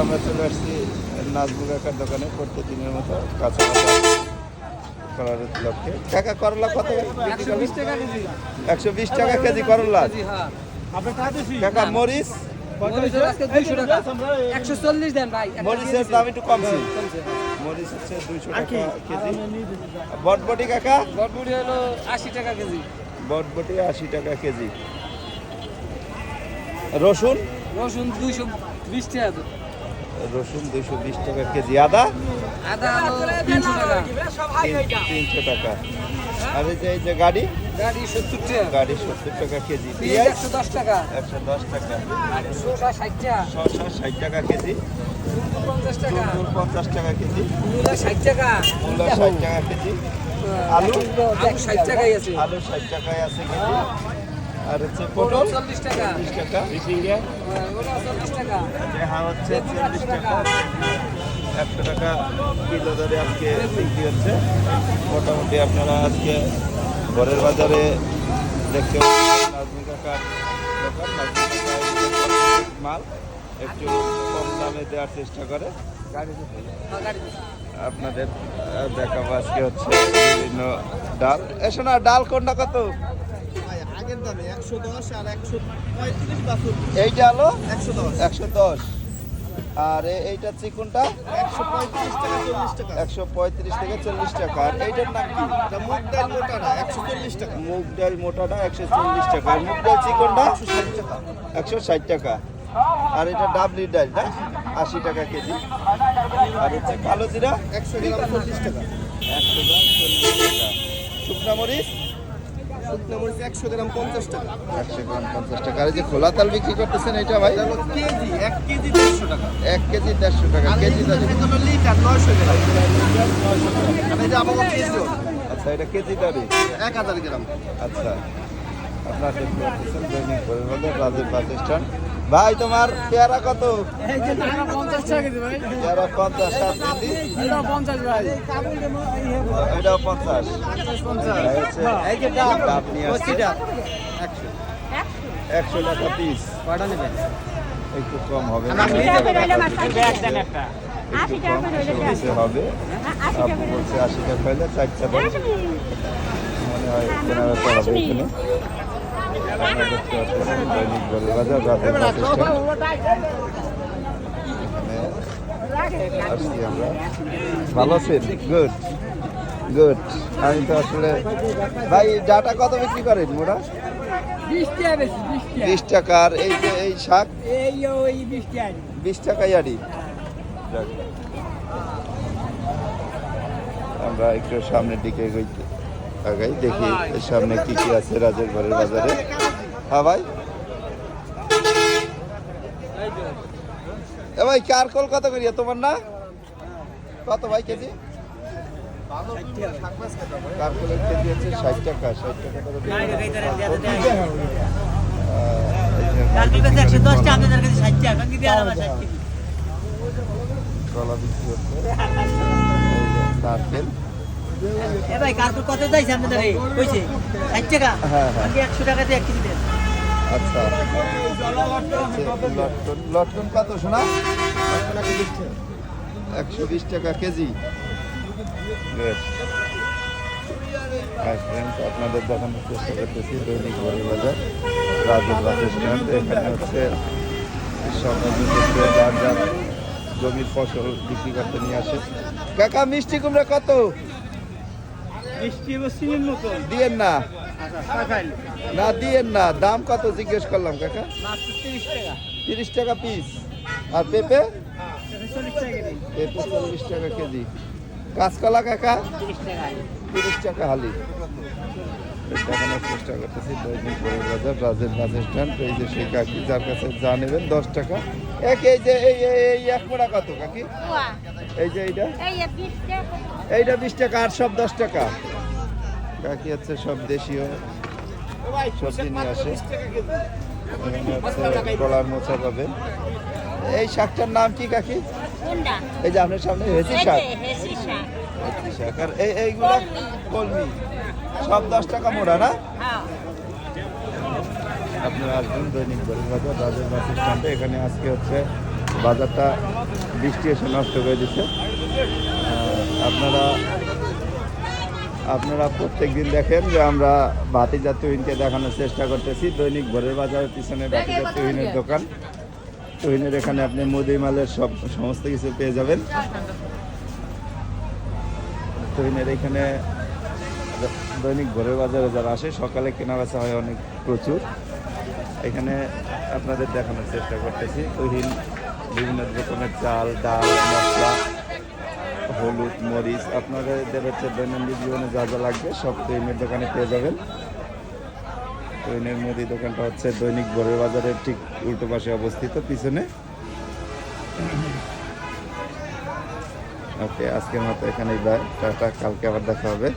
আমরা চলে আসছি নাজমুল কাকার দোকানে প্রত্যেকদিনের মতো কাঁচা করার লক্ষ্যে কাকা করলা কত একশো বিশ টাকা কেজি। একশো বিশ টাকা কেজি করলা? হ্যাঁ। কাকা মরিচ? মরিচের দাম একটু কমছে। কমছে। মরিচ হচ্ছে দুইশো টাকা কেজি। বটবটি কাকা? বটবুটি হলো আশি টাকা কেজি। বটবটি আশি টাকা কেজি। রসুন? রসুন দুইশো বিশ টাকা। রসুন দুইশো বিশ টাকা কেজি আদা? আদা তিনশো টাকা। আর এই যে এই যে গাড়ি? গাড়ি সত্তর টাকা। গাড়ি সত্তর টাকা কেজি। পেঁয়াজ? একশো দশ টাকা। একশো দশ টাকা। ষাট টাকা। ষাট টাকা কেজি। পঞ্চাশ টাকা। কেজি। মূলা ষাট টাকা। মূলা ষাট টাকা কেজি। আলু? আলু? ষাট টাকাই আছে। আলু ষাট টাকায় আছে কেজি। আর হচ্ছে পটল? চল্লিশ টাকা। চল্লিশ টাকা। হ্যাঁ, ওটা চল্লিশ টাকা। হ্যাঁ হচ্ছে চল্লিশ টাকা। একশো টাকা কিলো ধরে আজকে বিক্রি হচ্ছে। মোটামুটি আপনারা আজকে ঘরের বাজারে দেখতে পাচ্ছেন নাজমি কাকার দোকান। নাজমি মাল একটু কম দামে দেওয়ার চেষ্টা করে। হ্যাঁ। আপনাদের দেখাবো আজকে হচ্ছে বিভিন্ন ডাল। এসো না ডাল কোনটা কত? আগের দামে একশো দশ আর একশো পঁয়ত্রিশ বাছুর এইটা হলো একশো দশ। একশো দশ। আর এইটা চিকুনটা? একশো পঁয়ত্রিশ টাকা চল্লিশ টাকা। একশো পঁয়ত্রিশ থেকে চল্লিশ টাকা। আর এইটার নাম কি? এটা মুগ ডাল মোটাটা একশো চল্লিশ টাকা। মুগ ডাল মোটাটা একশো চল্লিশ টাকা। আর মুগ ডাল চিকনটা? একশো ষাট টাকা। একশো ষাট টাকা। আর এটা ডাবলি ডালটা আশি টাকা কেজি। আর হচ্ছে কালো জিরা? একশো গ্রাম চল্লিশ টাকা। একশো গ্রাম চল্লিশ টাকা। শুকনা মরিচ? একশো গ্রাম পঞ্চাশ টাকা। একশো গ্রাম পঞ্চাশ টাকা। আর এই যে খোলা তাল বিক্রি করতেছেন এটা ভাই কেজি এক কেজি দেড়শো টাকা। এক কেজি দেড়শো টাকা কেজি লিটার নয়শো গ্রাম। আর এই আমাকে কেজি আচ্ছা এটা কেজি দাবি? এক হাজার গ্রাম। আচ্ছা। আপনার দৈনিক পরিবহনের রাজের বাস স্ট্যান্ড ভাই তোমার পেয়ারা কত? পেয়ারা পঞ্চাশ এটাও পঞ্চাশ একশো টাকা পিস একটু কম হবে। একটা কম হবে। বলছে আশি টাকা চারটা মনে হয় হবে এখানে। দেখতে দৈনিক রাতের আসছি আমরা ভালো আছেন? গুড গুড আমি তো আসলে ভাই ডাটা কত বিক্রি করেন মোটা বিশ টাকা বেশি বিশ টাকা। বিশ টাকা। আর এই যে এই শাক? এই বিশ টাকা বিশ ইয়ারি আমরা একটু সামনের দিকে এগোই- আগাই দেখি এর সামনে কি কি আছে রাজের ঘরের বাজারে। হ্যাঁ ভাই। এ ভাই কারকল কত করিয়া? তোমার না? কত ভাই কেজি? কারকলের কেজি হচ্ছে ষাট টাকা ষাট টাকা করে বিক্রি হচ্ছে কারকল। আহ, এই যে একশো দশটা আপনাদের কাছে ষাট টাকা কি দেওয়া ষাট কেজি? কলা বিক্রি হচ্ছে। নারকেল এ ভাই কার্পুর কত চাইছে আপনাদের? কইছে ষাট টাকা। হ্যাঁ, হ্যাঁ। একশো টাকা দিয়ে এক কেজি দেন? আচ্ছা। লটকন লটকন কত শোনা একশো বিশ টাকা কেজি। আপনাদের দেখানোর চেষ্টা করতেছি দৈনিক বাজার রাজুর বাস স্ট্যান্ড এখানে হচ্ছে যার যার জমির ফসল বিক্রি করতে নিয়ে আসে। কাকা মিষ্টি কুমড়া কত? মিষ্টি দিয়েন না। না দিয়েন না দাম কত জিজ্ঞেস করলাম কাকা? তিরিশ টাকা পিস আর পেঁপে? চল্লিশ টাকা কেজি পেঁপে চল্লিশ টাকা কেজি। কাঁচকলা কাকা? তিরিশ টাকা হালি। দেখানোর চেষ্টা করতেছি দৈনিক বড় বাজার রাজের বাস স্ট্যান্ড এই যে সেই কাকি যার কাছে যা নেবেন দশ টাকা। এক এই যে এই এই এক মোড়া কত কাকি? এই যে এইটা। এইটা বিশ টাকা আর সব দশ টাকা। কাকি হচ্ছে সব দেশীয়। সবজি নিয়ে আসে। গলার মোচা পাবে এই শাকটার নাম কি কাকি? এই যে আপনার সামনে হেসি শাক। হেসি শাক। আর এই এইগুলো কলমি। সব দশ টাকা মোড়া না? হ্যাঁ। আপনারা আসবেন দৈনিক বাজার। রাজের বাস স্ট্যান্ডে। এখানে আজকে হচ্ছে বাজারটা বৃষ্টি এসে নষ্ট করে দিচ্ছে আপনারা আপনারা প্রত্যেক দিন দেখেন যে আমরা ভাতিজা তুহিনকে দেখানোর চেষ্টা করতেছি। দৈনিক ভোরের বাজারের পিছনে ভাতিজা তুহিনের দোকান। তুহিনের এখানে আপনি মুদি মালের সব সমস্ত কিছু পেয়ে যাবেন। তুহিনের এখানে দৈনিক ভোরের বাজারে যারা আসে সকালে কেনা বেচা হয় অনেক প্রচুর। এখানে আপনাদের দেখানোর চেষ্টা করতেছি। তুহিন বিভিন্ন রকমের চাল ডাল মশলা হলুদ, মরিচ, আপনাদের হচ্ছে দৈনন্দিন জীবনে যা যা লাগবে সব ট্রেনের দোকানে পেয়ে যাবেন। ট্রেনের মুদি দোকানটা হচ্ছে দৈনিক বড় বাজারের ঠিক উল্টো পাশে অবস্থিত, পিছনে। ওকে, আজকের মতো এখানেই বাই টাটা, কালকে আবার দেখা হবে।